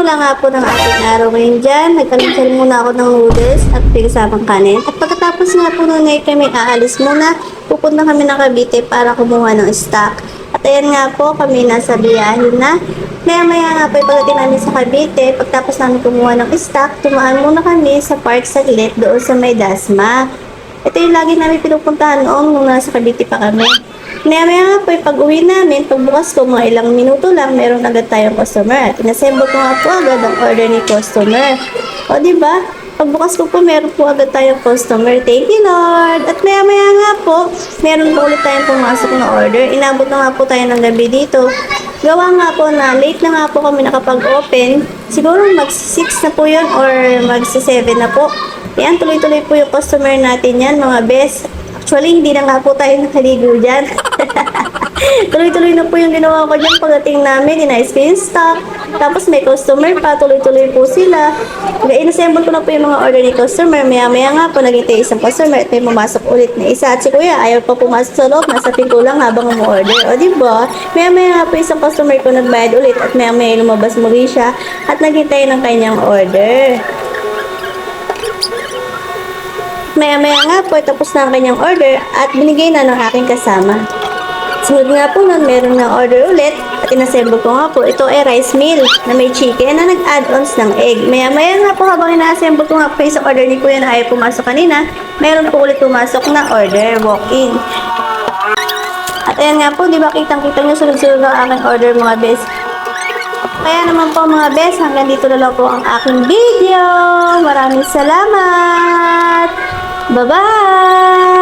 simula nga po ng ating araw ngayon dyan, nagkalunsal muna ako ng noodles at pigasamang kanin. At pagkatapos nga po nun ay kami aalis muna, pupunta kami ng Cavite para kumuha ng stock. At ayan nga po, kami nasa biyahe na. Maya maya nga po, pagdating namin sa Cavite, pagtapos namin kumuha ng stock, tumaan muna kami sa park saglit doon sa may Dasma. Ito yung lagi namin pinupuntahan noong nung nasa Cavite pa kami. Maya maya nga po, pag uwi namin, pagbukas ko mga ilang minuto lang, meron agad tayong customer. At inassemble ko nga po agad ang order ni customer. O di ba? Pagbukas ko po, meron po agad tayong customer. Thank you, Lord! At maya maya nga po, meron po ulit tayong pumasok na order. Inabot na nga po tayo ng gabi dito. Gawa nga po na late na nga po kami nakapag-open. Siguro mag-6 na po yun or mag-7 na po. Yan, tuloy-tuloy po yung customer natin yan, mga best. Actually, hindi na nga po tayo nakaligo dyan. tuloy-tuloy na po yung ginawa ko dyan pagdating namin. Inayos ko yung stock. Tapos may customer pa, tuloy-tuloy po sila. Inassemble ko na po yung mga order ni customer. Maya-maya nga po, naging tayo isang customer at may pumasok ulit na isa. At si kuya, ayaw pa pumasok sa loob. Nasa pinto lang habang umu-order. O, di ba? Maya-maya nga po isang customer ko nagbayad ulit at maya-maya lumabas muli siya at naghintay ng kanyang order. Maya-maya nga po, tapos na ang kanyang order at binigay na ng aking kasama. Sunod nga po nun, meron na order ulit at inassemble ko nga po. Ito ay rice meal na may chicken na nag-add-ons ng egg. Maya-maya nga po habang ina-assemble ko nga po sa order ni Kuya na ayaw pumasok kanina, meron po ulit pumasok na order, walk-in. At ayan nga po, di ba kitang-kita nyo sunod-sunod ang aking order mga bes. Kaya naman po mga bes, hanggang dito na lang po ang aking video. Maraming salamat! Bye-bye!